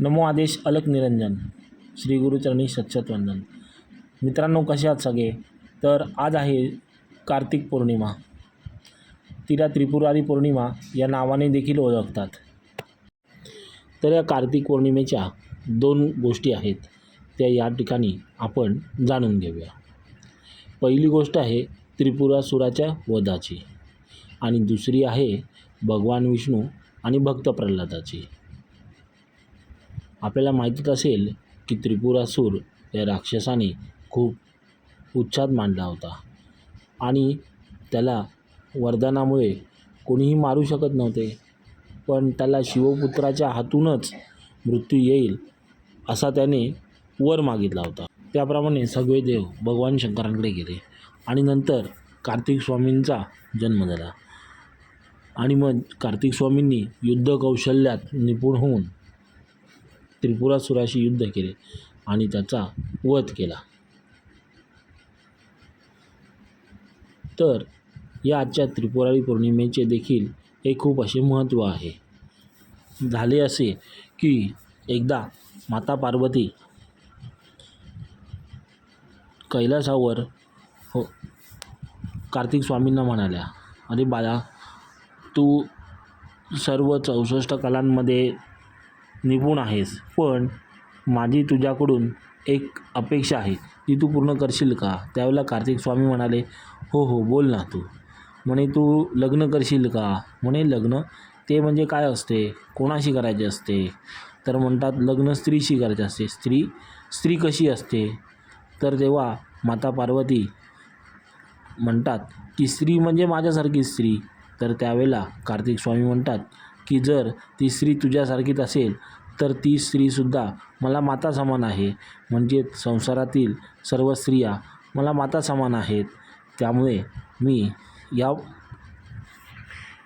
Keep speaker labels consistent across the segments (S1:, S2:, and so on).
S1: नमो आदेश अलक निरंजन श्री गुरुचरणी सच्चत वंदन मित्रांनो कसे आहात सगळे? तर आज आहे कार्तिक पौर्णिमा. तिला त्रिपुरारी पौर्णिमा या नावाने देखील ओळखतात. तर या कार्तिक पौर्णिमेच्या दोन गोष्टी आहेत. त्या या ठिकाणी आपण जाणून घेऊया. पहिली गोष्ट आहे त्रिपुरासुराच्या वधाची आणि दुसरी आहे भगवान विष्णू आणि भक्त प्रल्हादाची. आपल्याला माहितीच असेल की त्रिपुरासूर या राक्षसाने खूप उच्छाद मांडला होता. आणि त्याला वरदानामुळे कोणीही मारू शकत नव्हते. पण त्याला शिवपुत्राच्या हातूनच मृत्यू येईल असा त्याने वर मागितला होता. त्याप्रमाणे सगळे देव भगवान शंकरांकडे गेले आणि नंतर कार्तिक स्वामींचा जन्म झाला. आणि मग कार्तिक स्वामींनी युद्ध कौशल्यात निपुण होऊन त्रिपुरासुराशी युद्ध केले आणि त्याचा वध केला. तर या आजच्या त्रिपुरारी पौर्णिमेचे देखील हे खूप असे महत्त्व आहे. झाले असे की एकदा माता पार्वती कैलासावर हो कार्तिक स्वामींना म्हणाल्या अरे बाळा तू सर्व चौसष्ट कलांमध्ये निपुण आहेस. पण माझी तुझ्याकडून एक अपेक्षा आहे. ती तू पूर्ण करशील का? त्यावेळेला कार्तिक स्वामी म्हणाले हो हो बोल ना तू. म्हणे तू लग्न करशील का? म्हणे लग्न? ते म्हणजे काय असते? कोणाशी करायचे असते? तर म्हणतात लग्न स्त्रीशी करायचे असते. स्त्री? स्त्री कशी असते? तर तेव्हा माता पार्वती म्हणतात की स्त्री म्हणजे माझ्यासारखी स्त्री. तर त्यावेळेला कार्तिक स्वामी म्हणतात की जर ती स्त्री तुझ्यासारखीच असेल तर ती स्त्रीसुद्धा मला माता समान आहे. म्हणजे संसारातील सर्व स्त्रिया मला माता समान आहेत. त्यामुळे मी या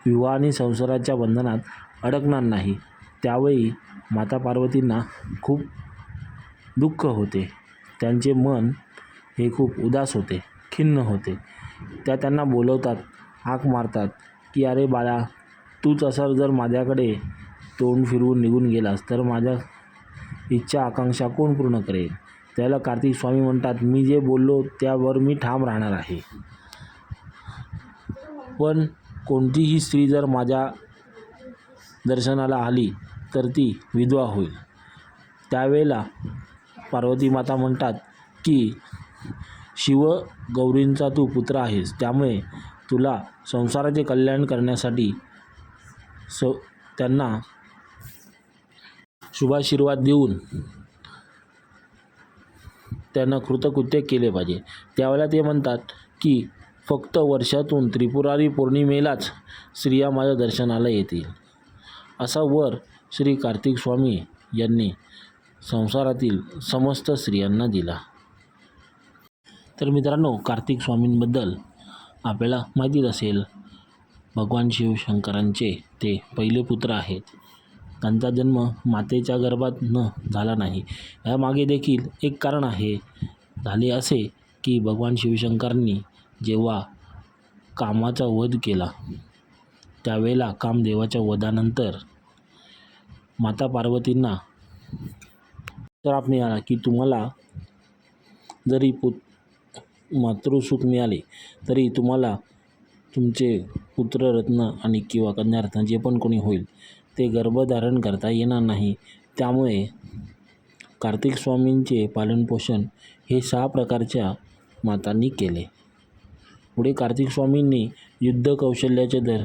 S1: विवाह आणि संसाराच्या बंधनात अडकणार नाही. त्यावेळी माता पार्वतींना खूप दुःख होते. त्यांचे मन हे खूप उदास होते खिन्न होते. त्या त्यांना बोलवतात हाक मारतात की अरे बाळा तूच असा जर माझ्याकडे तोंड फिरवून निघून गेलास तर माझ्या इच्छा आकांक्षा कोण पूर्ण करेल? त्याला कार्तिक स्वामी म्हणतात मी जे बोललो त्यावर मी ठाम राहणार आहे. पण कोणतीही स्त्री जर माझ्या दर्शनाला आली तर ती विधवा होईल. त्यावेळेला पार्वती माता म्हणतात की शिव गौरींचा तू पुत्र आहेस त्यामुळे तुला संसाराचे कल्याण करण्यासाठी स त्यांना शुभाशीर्वाद देऊन त्यांना कृतकृत्य केले पाहिजे. त्यावेळेला ते म्हणतात की फक्त वर्षातून त्रिपुरारी पौर्णिमेलाच स्त्रिया माझ्या दर्शनाला येतील. असा वर श्री कार्तिक स्वामी यांनी संसारातील समस्त स्त्रियांना दिला. तर मित्रांनो कार्तिक स्वामींबद्दल आपल्याला माहितीच असेल भगवान शिवशंकरांचे ते पहिले पुत्र आहेत. त्यांचा जन्म मातेच्या गर्भात न झाला नाही. यामागे देखील एक कारण आहे झाले असे की भगवान शिवशंकरांनी जेव्हा कामाचा वध केला त्यावेळेला कामदेवाच्या वधानंतर माता पार्वतींना श्राप मिळाला की तुम्हाला जरी पुत मातृसुख मिळाले तरी तुम्हाला तुमचे पुत्ररत्न आणि किंवा कन्यारत्न जे पण कोणी होईल ते गर्भधारण करता येणार नाही. त्यामुळे कार्तिक स्वामींचे पालनपोषण हे सहा प्रकारच्या मातांनी केले. पुढे कार्तिक स्वामींनी युद्ध कौशल्याचे दर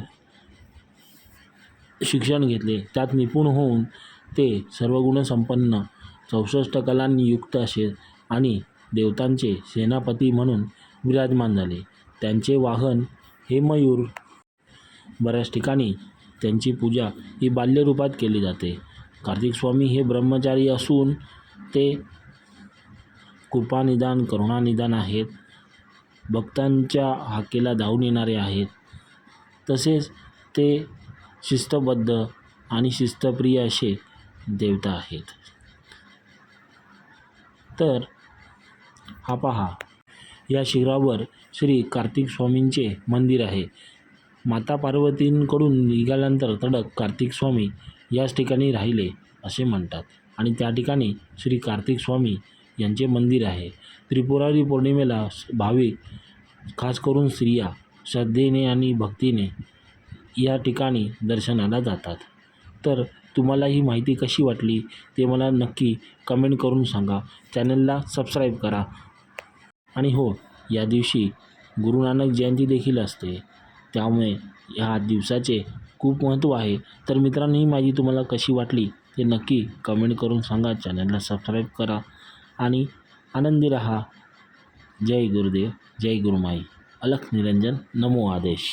S1: शिक्षण घेतले. त्यात निपुण होऊन ते सर्वगुणसंपन्न चौसष्ट कलांनी युक्त असे आणि देवतांचे सेनापती म्हणून विराजमान झाले. त्यांचे वाहन हे मयूर. बऱ्याच ठिकाणी त्यांची पूजा ही बाल्यरूपात केली जाते. कार्तिक स्वामी हे ब्रह्मचारी असून ते कृपानिदान करुणानिदान आहेत. भक्तांच्या हाकेला धावून येणारे आहेत. तसेच ते शिस्तबद्ध आणि शिस्तप्रिय असे देवता आहेत. तर हा पहा. या शिखरावर श्री कार्तिक स्वामींचे मंदिर आहे. माता पार्वतींकडून निघाल्यानंतर तडक कार्तिक स्वामी याच ठिकाणी राहिले असे म्हणतात. आणि त्या ठिकाणी श्री कार्तिक स्वामी यांचे मंदिर आहे. त्रिपुरारी पौर्णिमेला भाविक खास करून स्त्रिया श्रद्धेने आणि भक्तीने या ठिकाणी दर्शनाला जातात. तर तुम्हाला ही माहिती कशी वाटली ते मला नक्की कमेंट करून सांगा. चॅनलला सबस्क्राईब करा. आणि हो या दिवशी गुरु नानक जयंती देखील असते. त्यामुळे ह्या दिवसाचे खूप महत्त्व आहे. तर मित्रांनो ही माहिती तुम्हाला कशी वाटली ते नक्की कमेंट करून सांगा. चॅनलला सबस्क्राईब करा आणि आनंदी रहा. जय गुरुदेव जय गुरुमाई. अलख निरंजन नमो आदेश.